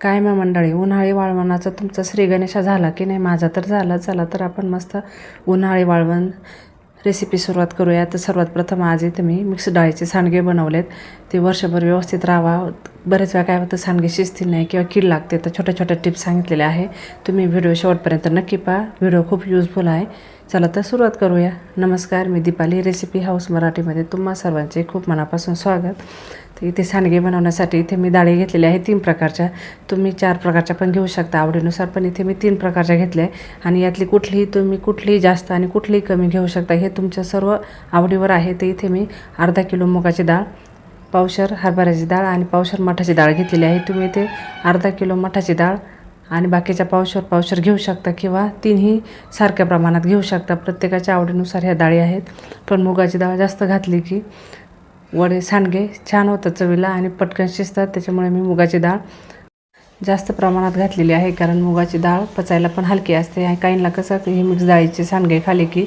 काय मग मंडळी उन्हाळी वाळवणाचा तुमचा श्रीगणेशा झाला की नाही? माझा तर झाला. चला तर आपण मस्त उन्हाळी वाळवण रेसिपी सुरुवात करूया. तर सर्वात प्रथम आज इथे मी मिक्स डाळीचे सांडगे बनवलेत. ते वर्षभर व्यवस्थित राहावा. बरेच वेळा काय होतं सांडगे शिजतील नाही किंवा कीड लागते तर छोट्या छोट्या टिप्स सांगितलेल्या आहे. तुम्ही व्हिडिओ शेवटपर्यंत नक्की पहा. व्हिडिओ खूप युजफुल आहे. चला तर सुरुवात करूया. नमस्कार मी दीपाली रेसिपी हाऊस मराठीमध्ये तुम्हा सर्वांचे खूप मनापासून स्वागत. तर इथे सांडगे बनवण्यासाठी इथे मी डाळी घेतलेल्या आहे तीन प्रकारच्या. तुम्ही चार प्रकारच्या पण घेऊ शकता. आवडीनुसार पण इथे मी तीन प्रकारच्या घेतल्या आहे. आणि यातली कुठलीही तुम्ही कुठलीही जास्त आणि कुठलीही कमी घेऊ शकता. हे तुमच्या सर्व आवडीवर आहे. तर इथे मी अर्धा किलो मुगाची डाळ पावशर हरभऱ्याची डाळ आणि पावशर मठाची डाळ घेतलेली आहे. तुम्ही इथे अर्धा किलो मठाची डाळ आणि बाकीच्या पावशर पावशर घेऊ शकता किंवा तीनही सारख्या प्रमाणात घेऊ शकता. प्रत्येकाच्या आवडीनुसार ह्या डाळी आहेत. पण मुगाची डाळ जास्त घातली की वडे सांडगे छान होतात चवीला आणि पटकन शिजतात. त्याच्यामुळे मी मुगाची डाळ जास्त प्रमाणात घातलेली आहे. कारण मुगाची डाळ पचायला पण हलकी असते. आणि काहींना कसं ही मिक्स डाळीचे सांडगे खाली की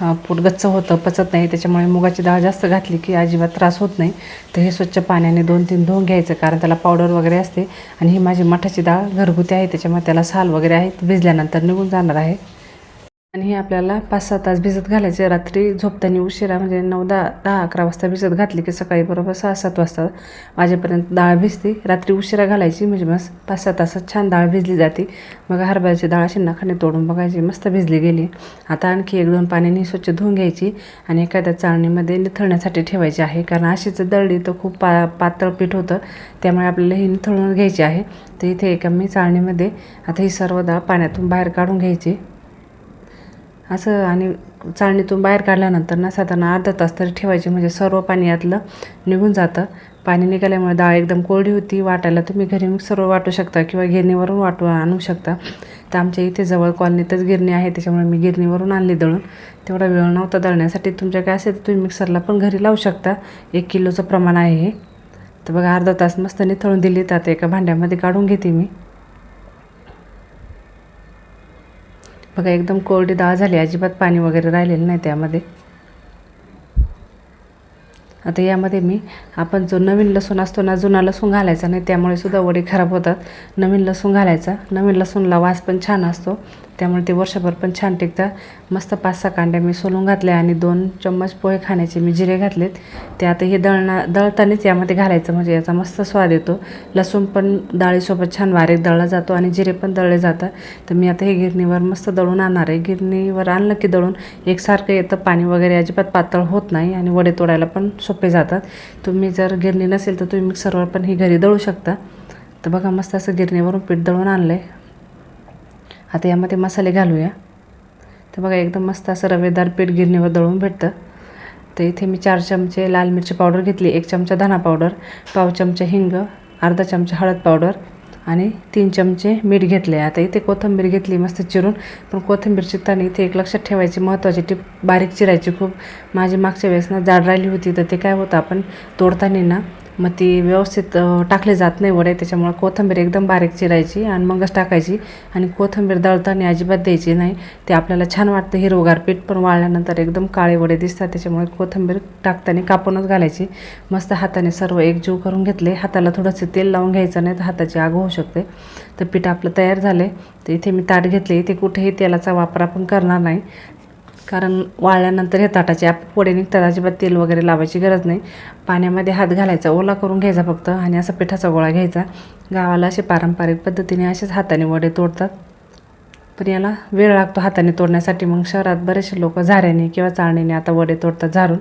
पोट गच्च होतं पचत नाही. त्याच्यामुळे मुगाची डाळ जास्त घातली की अजिबात त्रास होत नाही. तर हे स्वच्छ पाण्याने दोन तीन धुवून घ्यायचं कारण त्याला पावडर वगैरे असते. आणि ही माझी मठाची डाळ घरगुती आहे. त्याच्यामुळे त्याला साल वगैरे आहे भिजल्यानंतर निघून जाणार आहे. आणि हे आपल्याला पाच सहा तास भिजत घालायचे. रात्री झोपताना उशिरा म्हणजे नऊ दहा दहा अकरा वाजता भिजत घातली की सकाळी बरोबर सहा सात वाजता वाजेपर्यंत डाळ भिजते. रात्री उशिरा घालायची म्हणजे मस्त पाच सहा तासात छान डाळ भिजली जाते. मग हरभऱ्याची डाळ अशी नखाने तोडून बघायची मस्त भिजली गेली. आता आणखी एक दोन पाण्याने स्वच्छ धुवून घ्यायची आणि एखाद्या चाळणीमध्ये निथळण्यासाठी ठेवायची आहे. कारण अशीच दळली तर खूप पा पातळ पीठ होतं. त्यामुळे आपल्याला ही निथळून घ्यायची आहे. तर इथे एका मी चाळणीमध्ये आता ही सर्व डाळ पाण्यातून बाहेर काढून घ्यायची. असं आणि चाळणीतून बाहेर काढल्यानंतर ना साधारण अर्धा तास तरी ठेवायचे. म्हणजे सर्व पाणी यातलं निघून जातं. पाणी निघाल्यामुळे डाळ एकदम कोरडी होती. वाटायला तुम्ही घरी मिक्सरवर वाटू शकता किंवा गिरणीवरून वाटू आणू शकता. तर आमच्या इथे जवळ कॉलनीतच गिरणी आहे. त्याच्यामुळे मी गिरणीवरून आणली दळून. तेवढा वेळ नव्हता दळण्यासाठी. तुमच्या काय असेल तर तुम्ही मिक्सरला पण घरी लावू शकता. एक किलोचं प्रमाण आहे हे. तर बघा अर्धा तास मस्त निथळून दिली. तर आता एका भांड्यामध्ये काढून घेते मी. बघा एकदम कोरडी डाळ झाली. अजिबात पाणी वगैरे राहिलेलं नाही त्यामध्ये. आता यामध्ये मी आपण जो नवीन लसूण असतो ना जुना लसूण घालायचा नाही त्यामुळे सुद्धा वडे खराब होतात. नवीन लसूण घालायचा. नवीन लसूणला वास पण छान असतो. त्यामुळे ते वर्षभर पण छान टिकतात. मस्त पाच सहा कांड्या मी सोलून घातल्या आणि दोन चम्मच पोहे खाण्याचे मी जिरे घातलेत. ते आता हे दळणा दळतानाच यामध्ये घालायचं म्हणजे याचा मस्त स्वाद येतो. लसूण पण डाळीसोबत छान बारीक दळला जातो आणि जिरे पण दळले जातात. तर मी आता हे गिरणीवर मस्त दळून आणणार आहे. गिरणीवर आणलं की दळून एकसारखं येतं पाणी वगैरे अजिबात पातळ होत नाही आणि वडे तोडायला पण सोपे जातात. तुम्ही जर गिरणी नसेल तर तुम्ही मिक्सरवर पण ही घरी दळू शकता. तर बघा मस्त असं गिरणीवरून पीठ दळून आणलं आहे आता यामध्ये मसाले घालूया. तर बघा एकदम मस्त असं रवेदार पीठ गिरणीवर दळून भेटतं. तर इथे मी चार चमचे लाल मिरची पावडर घेतली एक चमचा धना पावडर पाव चमचा हिंग अर्धा चमचा हळद पावडर आणि तीन चमचे मीठ घेतले आता इथे कोथिंबीर घेतली मस्त चिरून. पण कोथिंबीर चिरताना इथे एक लक्षात ठेवायची महत्त्वाची टीप बारीक चिरायची खूप. माझी मागच्या वेळेस ना जाड राहिली होती तर ते काय होतं आपण तोडताना ना मग ती व्यवस्थित टाकले जात नाही वडे त्याच्यामुळं कोथिंबीर एकदम बारीक चिरायची आणि मगच टाकायची आणि कोथिंबीर दळताना अजिबात द्यायची नाही. ते आपल्याला छान वाटतं हिरवगार पीठ पण वाळल्यानंतर एकदम काळे वडे दिसतात त्याच्यामुळे कोथिंबीर टाकताना कापूनच घालायची. मस्त हाताने सर्व एकजीव करून घेतले. हाताला थोडंसं तेल लावून घ्यायचं नाही तर हाताची आग होऊ शकते. तर पीठ आपलं तयार झालं तर इथे मी ताट घेतले. इथे कुठेही तेलाचा वापर आपण करणार नाही. कारण वाळल्यानंतर हे ताटाचे आप पोळे निघतात अजिबात तेल वगैरे लावायची गरज नाही. पाण्यामध्ये हात घालायचा ओला करून घ्यायचा फक्त आणि असा पिठाचा गोळा घ्यायचा. गावाला असे पारंपरिक पद्धतीने असेच हाताने वडे तोडतात. पण याला वेळ लागतो हाताने तोडण्यासाठी. मग शहरात बरेचसे लोक झाऱ्याने किंवा चाळणीने आता वडे तोडतात झारून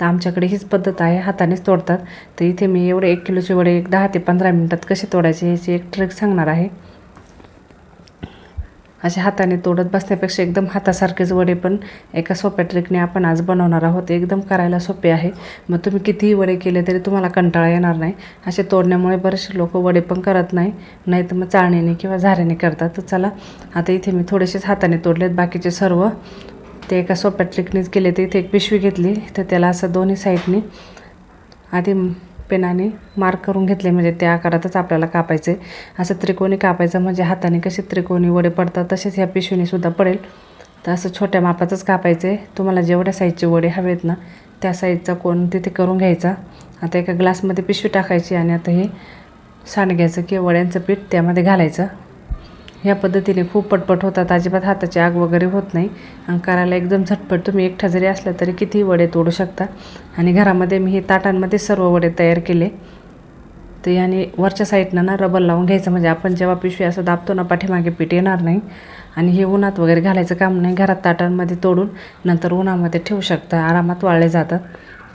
तर आमच्याकडे हीच पद्धत आहे हातानेच तोडतात. तर इथे मी एवढे एक किलोचे वडे एक दहा ते पंधरा मिनटात कसे तोडायचे याची एक ट्रिक सांगणार आहे. असे हाताने तोडत बसण्यापेक्षा एकदम हातासारखेच वडे पण एका सोप्या ट्रिकने आपण आज बनवणार आहोत. एकदम करायला सोपे आहे. मग तुम्ही कितीही वडे केले तरी तुम्हाला कंटाळा येणार नाही. असे तोडण्यामुळे बरेचसे लोक वडे पण करत नाही नाही तर मग चाळणीने किंवा झाऱ्याने करतात. तर चला आता इथे मी थोडेसेच हाताने तोडलेत. बाकीचे सर्व ते एका सोप्या ट्रिकनेच केले. तर इथे एक पिशवी घेतली. तर त्याला असं दोन्ही साईडने आधी पेनाने मार्क करून घेतले म्हणजे त्या आकारातच आपल्याला कापायचे. असं त्रिकोणी कापायचं म्हणजे हाताने कसे त्रिकोणी वडे पडतात तसेच ह्या पिशवीनेसुद्धा पडेल. तर असं छोट्या मापाचंच कापायचे. तुम्हाला जेवढ्या साईजचे वडे हवेत ना त्या साईजचा कोण तिथे करून घ्यायचा. आता एका ग्लासमध्ये पिशवी टाकायची आणि आता हे सांडग्याचं किंवा वड्यांचं पीठ त्यामध्ये घालायचं. ह्या पद्धतीने खूप पटपट होतात. अजिबात हाताची आग वगैरे होत नाही. आणि करायला एकदम झटपट. तुम्ही एकटा जरी असला तरी कितीही वडे तोडू शकता. आणि घरामध्ये मी हे ताटांमध्ये सर्व वडे तयार केले. तर याने वरच्या साईडनं ना रबर लावून घ्यायचं. म्हणजे आपण जेव्हा पिशवी असं दाबतो ना पाठीमागे पीठ येणार नाही. आणि हे उन्हात वगैरे घालायचं काम नाही. घरात ताटांमध्ये तोडून नंतर उन्हामध्ये ठेवू शकता. आरामात वाळले जातात.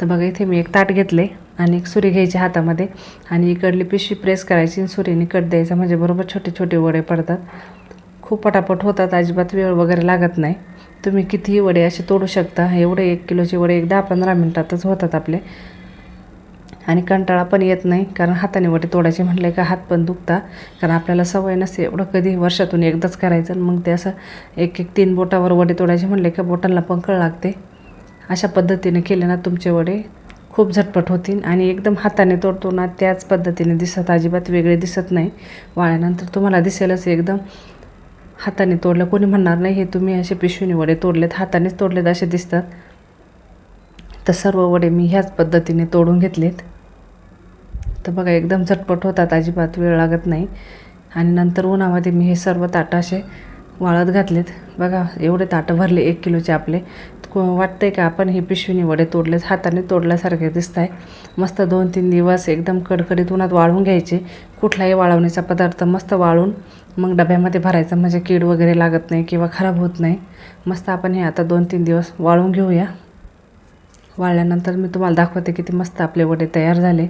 तर बघा इथे मी एक ताट घेतले आणि एक सुरी घ्यायची हातामध्ये. आणि इकडली पिशवी प्रेस करायची आणि सुरीने कट द्यायचा. म्हणजे बरोबर छोटे छोटे वडे पडतात. खूप पटापट होतात. अजिबात वेळ वगैरे लागत नाही. तुम्ही कितीही वडे असे तोडू शकता. एवढे एक किलोचे वडे एक दहा पंधरा मिनटातच होतात आपले. आणि कंटाळा पण येत नाही कारण हाताने वडे तोडायचे म्हटले का हात पण दुखता कारण आपल्याला सवय नसते एवढं कधी वर्षातून एकदाच करायचं. मग ते असं एक एक तीन बोटावर वडे तोडायचे म्हटले का बोटांना पंकळ लागते. अशा पद्धतीने केले ना तुमचे वडे. खूप झटपट होतील आणि एकदम हाताने तोडतो ना त्याच पद्धतीने दिसत अजिबात वेगळे दिसत नाही. वाळल्यानंतर तुम्हाला दिसेलच एकदम हाताने तोडलं. कोणी म्हणणार नाही हे तुम्ही असे पिशवीने वडे तोडलेत हातानेच तोडलेत असे दिसतात. तर सर्व वडे मी ह्याच पद्धतीने तोडून घेतलेत. तर बघा एकदम झटपट होतात अजिबात वेळ लागत नाही. आणि नंतर उन्हामध्ये मी हे सर्व ताटं असे वाळत घातलेत. बघा एवढे ताटं भरले एक किलोचे आपले. को वाटतंय का आपण हे पिशवीने वडे तोडलेत. हाताने तोडल्यासारखे दिसत आहे मस्त दोन तीन दिवस एकदम कडकडीत उन्हात वाळवून घ्यायचे. कुठलाही वाळवण्याचा पदार्थ मस्त वाळून मग डब्यामध्ये भरायचा. म्हणजे कीड वगैरे लागत नाही किंवा खराब होत नाही. मस्त आपण हे आता दोन तीन दिवस वाळून घेऊया. वाळल्यानंतर मी तुम्हाला दाखवते किती मस्त आपले वडे तयार झाले.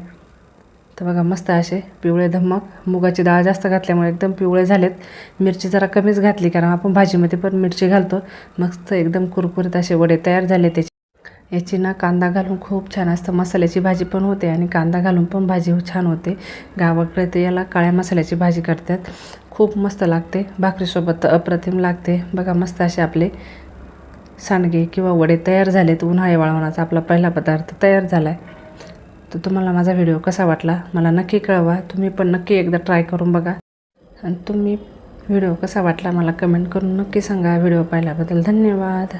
तर बघा मस्त असे पिवळे धमक. मुगाची डाळ जास्त घातल्यामुळे एकदम पिवळे झालेत. मिरची जरा कमीच घातली कारण आपण भाजीमध्ये पण मिरची घालतो. मस्त एकदम कुरकुरीत असे वडे तयार झाले त्याचे. याची ना कांदा घालून खूप छान असतं मसाल्याची भाजी पण होते आणि कांदा घालून पण भाजी छान होते. गावाकडे ते याला काळ्या मसाल्याची भाजी करतात. खूप मस्त लागते. भाकरीसोबत तर अप्रतिम लागते. बघा मस्त असे आपले सांडगे किंवा वडे तयार झालेत. उन्हाळी वाळवणाचा आपला पहिला पदार्थ तयार झाला आहे तर तुम्हाला माझा व्हिडिओ कसा वाटला? मला नक्की कळवा. तुम्ही पण नक्की एकदा ट्राय करून बघा. आणि तुम्ही व्हिडिओ कसा वाटला? मला कमेंट करून नक्की सांगा. व्हिडिओ पाहिल्याबद्दल धन्यवाद.